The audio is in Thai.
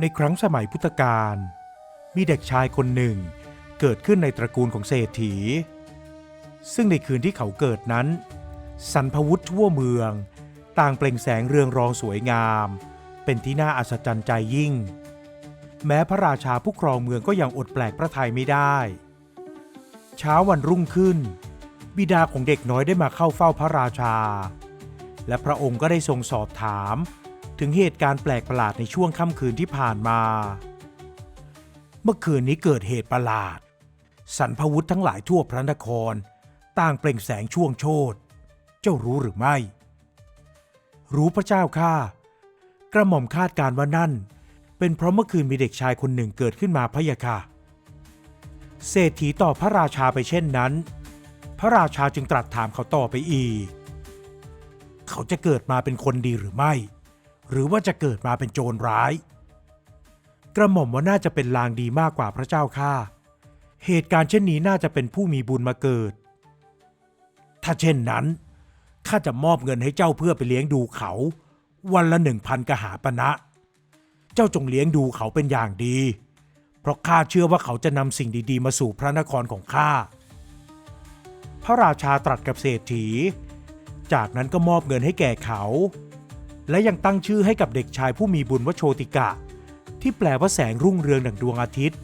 ในครั้งสมัยพุทธกาลมีเด็กชายคนหนึ่งเกิดขึ้นในตระกูลของเศรษฐี ซึ่งในคืนที่เขาเกิดนั้นสรรพวุธทั่วเมือง ต่างเปล่งแสงเรืองรองสวยงาม เป็นที่น่าอัศจรรย์ใจยิ่ง แม้พระราชาผู้ครองเมืองก็ยังอดแปลกพระทัยไม่ได้ เช้าวันรุ่งขึ้น บิดาของเด็กน้อยได้มาเข้าเฝ้าพระราชา และพระองค์ก็ได้ทรงสอบถาม ถึงเหตุการณ์แปลกประหลาดในช่วงค่ำคืนที่ผ่านมา เมื่อคืนนี้เกิดเหตุประหลาดสรรพวุธทั้งหลายทั่วพระนคร ต่างเปล่งแสงช่วงโชตเจ้ารู้หรือไม่ รู้พระเจ้าข้ากระหม่อมคาดการณ์ว่านั่น เป็นเพราะเมื่อคืนมีเด็กชายคนหนึ่งเกิดขึ้นมาพะยะค่ะ เศรษฐีตอบพระราชาไปเช่นนั้น พระราชาจึงตรัสถามเขาต่อไปอีก เขาจะเกิดมาเป็นคนดีหรือไม่ หรือว่าจะเกิดมาเป็นโจรร้าย กระหม่อมว่าน่าจะเป็นลางดีมากกว่าพระเจ้าข้าเหตุการณ์เช่นนี้น่าจะเป็นผู้มีบุญมาเกิด ถ้าเช่นนั้นข้าจะมอบเงินให้เจ้าเพื่อไปเลี้ยงดูเขา วันละหนึ่งพันกหาปณะเจ้าจงเลี้ยงดูเขาเป็นอย่างดี เพราะข้าเชื่อว่าเขาจะนำสิ่งดี ๆ มาสู่พระนครของข้า พระราชาตรัสกับเศรษฐี จากนั้นก็มอบเงินให้แก่เขา และยังตั้งชื่อให้กับเด็กชายผู้มีบุญว่าโชติกะ ที่แปลว่าแสงรุ่งเรืองดังดวงอาทิตย์